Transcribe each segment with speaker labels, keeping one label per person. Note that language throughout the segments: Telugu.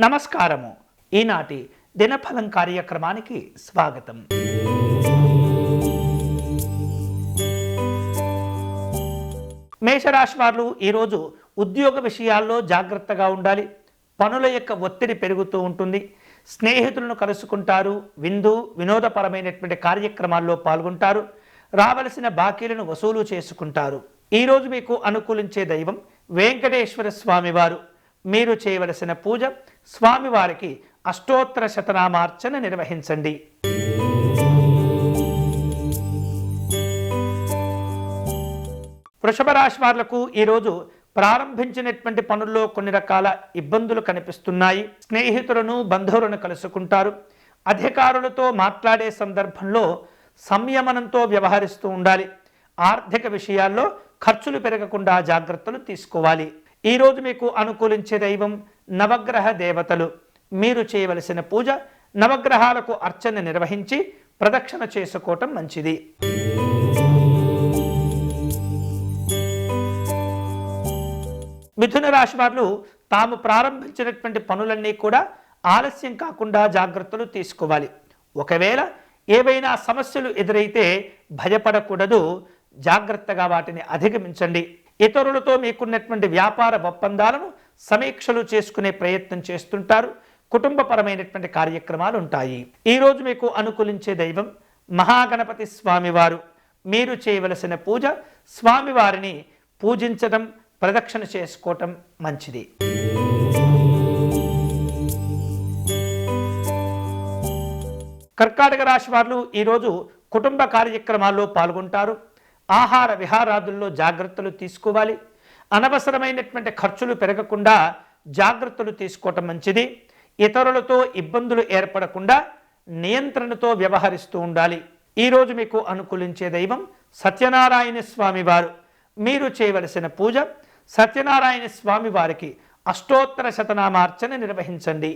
Speaker 1: నమస్కారము. ఈనాటి దినఫలం కార్యక్రమానికి స్వాగతం. మేషరాశి వారు ఈరోజు ఉద్యోగ విషయాల్లో జాగ్రత్తగా ఉండాలి. పనుల యొక్క ఒత్తిడి పెరుగుతూ ఉంటుంది. స్నేహితులను కలుసుకుంటారు. విందు వినోదపరమైనటువంటి కార్యక్రమాల్లో పాల్గొంటారు. రావలసిన బాకీలను వసూలు చేసుకుంటారు. ఈరోజు మీకు అనుకూలించే దైవం వెంకటేశ్వర స్వామివారు మీరు చేయవలసిన పూజ స్వామివారికి అష్టోత్తర శతనామార్చన నిర్వహించండి. వృషభ రాశి వారులకు ఈరోజు ప్రారంభించినటువంటి పనుల్లో కొన్ని రకాల ఇబ్బందులు కనిపిస్తున్నాయి. స్నేహితులను బంధువులను కలుసుకుంటారు. అధికారులతో మాట్లాడే సందర్భంలో సంయమనంతో వ్యవహరిస్తూ ఉండాలి. ఆర్థిక విషయాల్లో ఖర్చులు పెరగకుండా జాగ్రత్తలు తీసుకోవాలి. ఈరోజు మీకు అనుకూలించే దైవం నవగ్రహ దేవతలు. మీరు చేయవలసిన పూజ నవగ్రహాలకు అర్చన నిర్వహించి ప్రదక్షిణ చేసుకోవటం మంచిది. మిథున రాశి వారు తాము ప్రారంభించినటువంటి పనులన్నీ కూడా ఆలస్యం కాకుండా జాగ్రత్తలు తీసుకోవాలి. ఒకవేళ ఏవైనా సమస్యలు ఎదురైతే భయపడకూడదు. జాగ్రత్తగా వాటిని అధిగమించండి. ఇతరులతో మీకున్నటువంటి వ్యాపార ఒప్పందాలను సమీక్షలు చేసుకునే ప్రయత్నం చేస్తుంటారు. కుటుంబపరమైనటువంటి కార్యక్రమాలు ఉంటాయి. ఈరోజు మీకు అనుకూలించే దైవం మహాగణపతి స్వామివారు. మీరు చేయవలసిన పూజ స్వామివారిని పూజించడం ప్రదక్షిణ చేసుకోవటం మంచిది. కర్కాటక రాశి వారు ఈరోజు కుటుంబ కార్యక్రమాల్లో పాల్గొంటారు. ఆహార విహారాదుల్లో జాగ్రత్తలు తీసుకోవాలి. అనవసరమైనటువంటి ఖర్చులు పెరగకుండా జాగ్రత్తలు తీసుకోవటం మంచిది. ఇతరులతో ఇబ్బందులు ఏర్పడకుండా నియంత్రణతో వ్యవహరిస్తూ ఉండాలి. ఈరోజు మీకు అనుకూలించే దైవం సత్యనారాయణ స్వామి వారు. మీరు చేయవలసిన పూజ సత్యనారాయణ స్వామి వారికి అష్టోత్తర శతనామార్చన నిర్వహించండి.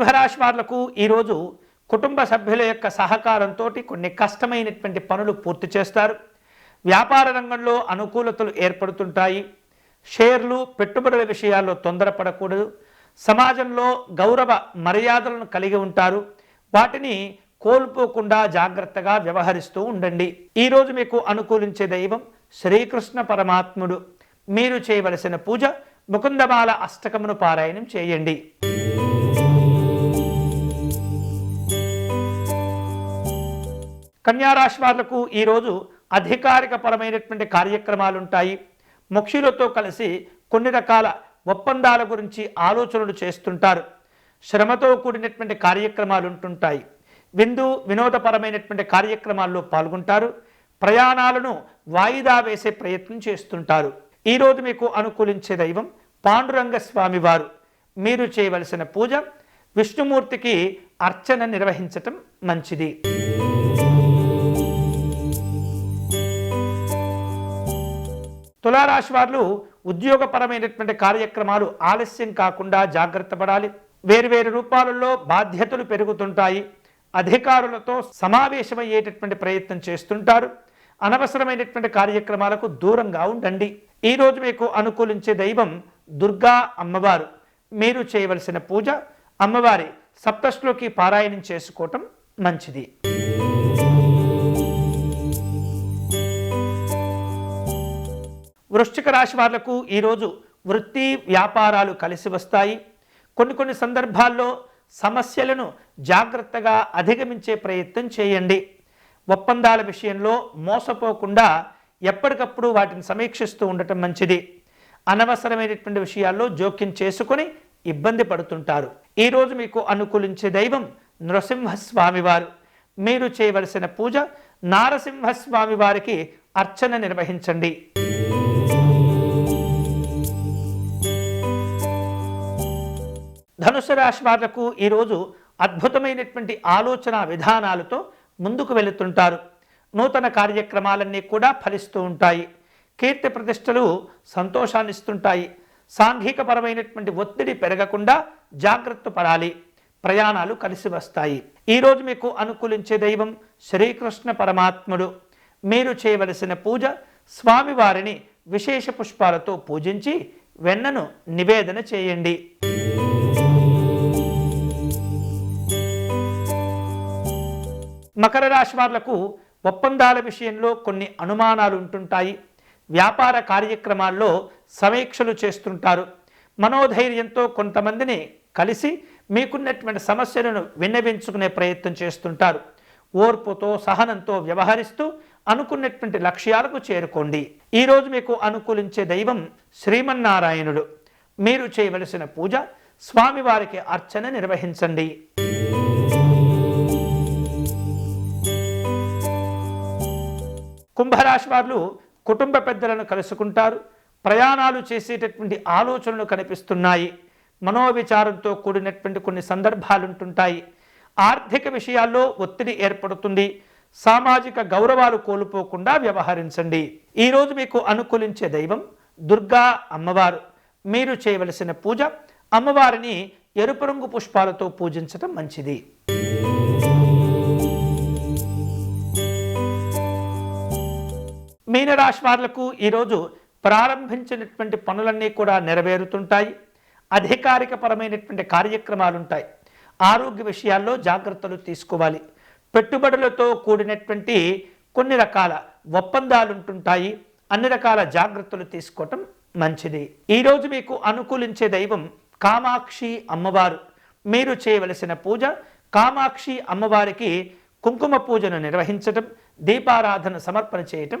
Speaker 1: సింహరాశి ఈరోజు కుటుంబ సభ్యుల యొక్క సహకారంతో కొన్ని కష్టమైనటువంటి పనులు పూర్తి చేస్తారు. వ్యాపార రంగంలో అనుకూలతలు ఏర్పడుతుంటాయి. షేర్లు పెట్టుబడుల విషయాల్లో తొందరపడకూడదు. సమాజంలో గౌరవ మర్యాదలను కలిగి ఉంటారు. వాటిని కోల్పోకుండా జాగ్రత్తగా వ్యవహరిస్తూ ఉండండి. ఈరోజు మీకు అనుకూలించే దైవం శ్రీకృష్ణ పరమాత్ముడు. మీరు చేయవలసిన పూజ ముకుందమాల అష్టకమును పారాయణం చేయండి. కన్యారాశి వాళ్ళకు ఈరోజు అధికారిక పరమైనటువంటి కార్యక్రమాలు ఉంటాయి ముఖ్యులతో కలిసి కొన్ని రకాల ఒప్పందాల గురించి ఆలోచనలు చేస్తుంటారు. శ్రమతో కూడినటువంటి కార్యక్రమాలు ఉంటుంటాయి విందు వినోదపరమైనటువంటి కార్యక్రమాల్లో పాల్గొంటారు. ప్రయాణాలను వాయిదా వేసే ప్రయత్నం చేస్తుంటారు. ఈరోజు మీకు అనుకూలించే దైవం పాండురంగ స్వామివారు మీరు చేయవలసిన పూజ విష్ణుమూర్తికి అర్చన నిర్వహించటం మంచిది. తులారాశి వారు ఉద్యోగపరమైనటువంటి కార్యక్రమాలు ఆలస్యం కాకుండా జాగ్రత్త పడాలి. వేరువేరు రూపాలలో బాధ్యతలు పెరుగుతుంటాయి. అధికారులతో సమావేశమయ్యేటటువంటి ప్రయత్నం చేస్తుంటారు. అనవసరమైనటువంటి కార్యక్రమాలకు దూరంగా ఉండండి. ఈరోజు మీకు అనుకూలించే దైవం దుర్గా అమ్మవారు. మీరు చేయవలసిన పూజ అమ్మవారి సప్తశ్లోకి పారాయణం చేసుకోవటం మంచిది. వృశ్చిక రాశి వాళ్ళకు ఈరోజు వృత్తి వ్యాపారాలు కలిసి వస్తాయి. కొన్ని కొన్ని సందర్భాల్లో సమస్యలను జాగ్రత్తగా అధిగమించే ప్రయత్నం చేయండి. ఒప్పందాల విషయంలో మోసపోకుండా ఎప్పటికప్పుడు వాటిని సమీక్షిస్తూ ఉండటం మంచిది. అనవసరమైనటువంటి విషయాల్లో జోక్యం చేసుకొని ఇబ్బంది పడుతుంటారు. ఈరోజు మీకు అనుకూలించే దైవం నృసింహస్వామివారు మీరు చేయవలసిన పూజ నారసింహస్వామి వారికి అర్చన నిర్వహించండి. ధనుసు రాశి వాళ్ళకు ఈరోజు అద్భుతమైనటువంటి ఆలోచన విధానాలతో ముందుకు వెళుతుంటారు. నూతన కార్యక్రమాలన్నీ కూడా ఫలిస్తూ ఉంటాయి. కీర్తి ప్రతిష్టలు సంతోషాన్ని ఇస్తుంటాయి. సాంఘికపరమైనటువంటి ఒత్తిడి పెరగకుండా జాగ్రత్త పడాలి. ప్రయాణాలు కలిసి వస్తాయి. ఈరోజు మీకు అనుకూలించే దైవం శ్రీకృష్ణ పరమాత్ముడు. మీరు చేయవలసిన పూజ స్వామివారిని విశేష పుష్పాలతో పూజించి వెన్నను నివేదన చేయండి. మకర రాశి వాళ్ళకు ఒప్పందాల విషయంలో కొన్ని అనుమానాలు ఉంటుంటాయి. వ్యాపార కార్యక్రమాల్లో సమీక్షలు చేస్తుంటారు. మనోధైర్యంతో కొంతమందిని కలిసి మీకున్నటువంటి సమస్యలను విన్నవించుకునే ప్రయత్నం చేస్తుంటారు. ఓర్పుతో సహనంతో వ్యవహరిస్తూ అనుకున్నటువంటి లక్ష్యాలకు చేరుకోండి. ఈరోజు మీకు అనుకూలించే దైవం శ్రీమన్నారాయణుడు. మీరు చేయవలసిన పూజ స్వామివారికి అర్చన నిర్వహించండి. కుంభరాశి వారు కుటుంబ పెద్దలను కలుసుకుంటారు. ప్రయాణాలు చేసేటటువంటి ఆలోచనలు కనిపిస్తున్నాయి. మనోవిచారంతో కూడినటువంటి కొన్ని సందర్భాలు ఉంటుంటాయి ఆర్థిక విషయాల్లో ఒత్తిడి ఏర్పడుతుంది. సామాజిక గౌరవాలు కోల్పోకుండా వ్యవహరించండి. ఈరోజు మీకు అనుకూలించే దైవం దుర్గా అమ్మవారు. మీరు చేయవలసిన పూజ అమ్మవారిని ఎరుపు రంగు పుష్పాలతో పూజించడం మంచిది. మీనరాశి వారులకు ఈరోజు ప్రారంభించినటువంటి పనులన్నీ కూడా నెరవేరుతుంటాయి. అధికారికపరమైనటువంటి కార్యక్రమాలు ఉంటాయి ఆరోగ్య విషయాల్లో జాగ్రత్తలు తీసుకోవాలి. పెట్టుబడులతో కూడినటువంటి కొన్ని రకాల ఒప్పందాలు ఉంటుంటాయి అన్ని రకాల జాగ్రత్తలు తీసుకోవటం మంచిది. ఈరోజు మీకు అనుకూలించే దైవం కామాక్షి అమ్మవారు. మీరు చేయవలసిన పూజ కామాక్షి అమ్మవారికి కుంకుమ పూజను నిర్వహించటం దీపారాధన సమర్పణ చేయటం